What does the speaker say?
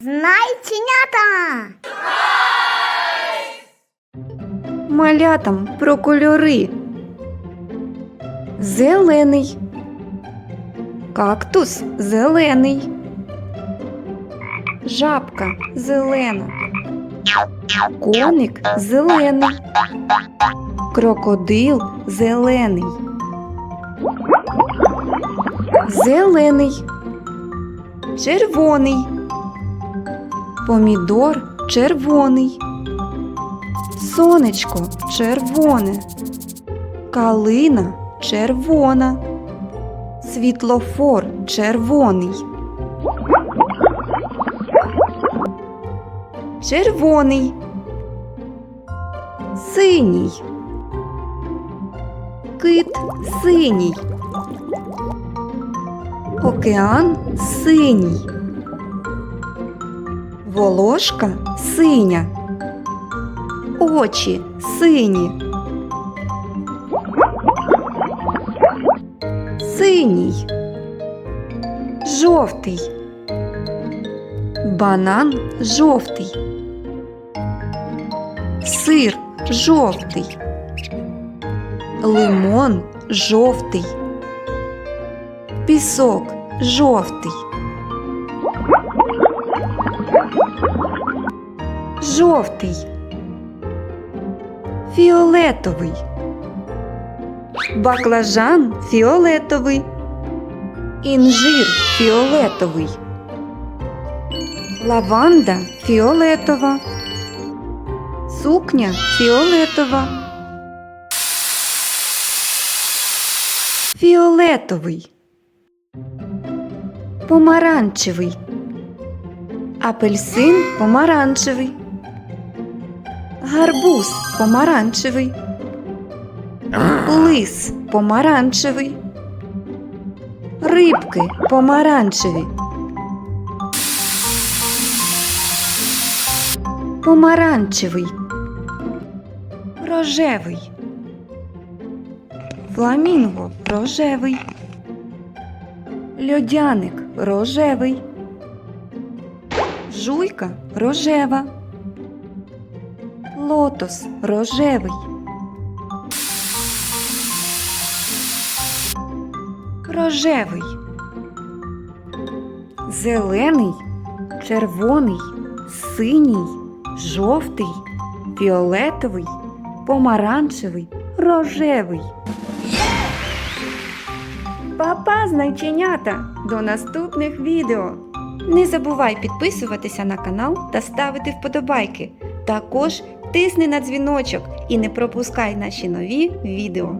Знайченята! Малятам про кольори. Зелений. Кактус зелений. Жабка зелена. Коник зелений. Крокодил зелений. Зелений. Червоний. Помідор червоний. Сонечко червоне. Калина червона. Світлофор червоний. Червоний. Синій. Кит синій. Океан синій. Волошка синя. Очі сині. Синій. Жовтий. Банан жовтий. Сир жовтий. Лимон жовтий. Пісок жовтий. Жовтий. Фіолетовий. Баклажан фіолетовий. Інжир фіолетовий. Лаванда фіолетова. Сукня фіолетова. Фіолетовий. Помаранчевий. Апельсин помаранчевий. Гарбуз помаранчевий. Лис помаранчевий. Рибки помаранчеві. Помаранчевий. Рожевий. Фламінго рожевий. Льодяник рожевий. Жуйка рожева. Лотос рожевий. Рожевий. Зелений, червоний, синій, жовтий, фіолетовий, помаранчевий, рожевий. Папа, знайченята! До наступних відео! Не забувай підписуватися на канал та ставити вподобайки. Також тисни на дзвіночок і не пропускай наші нові відео.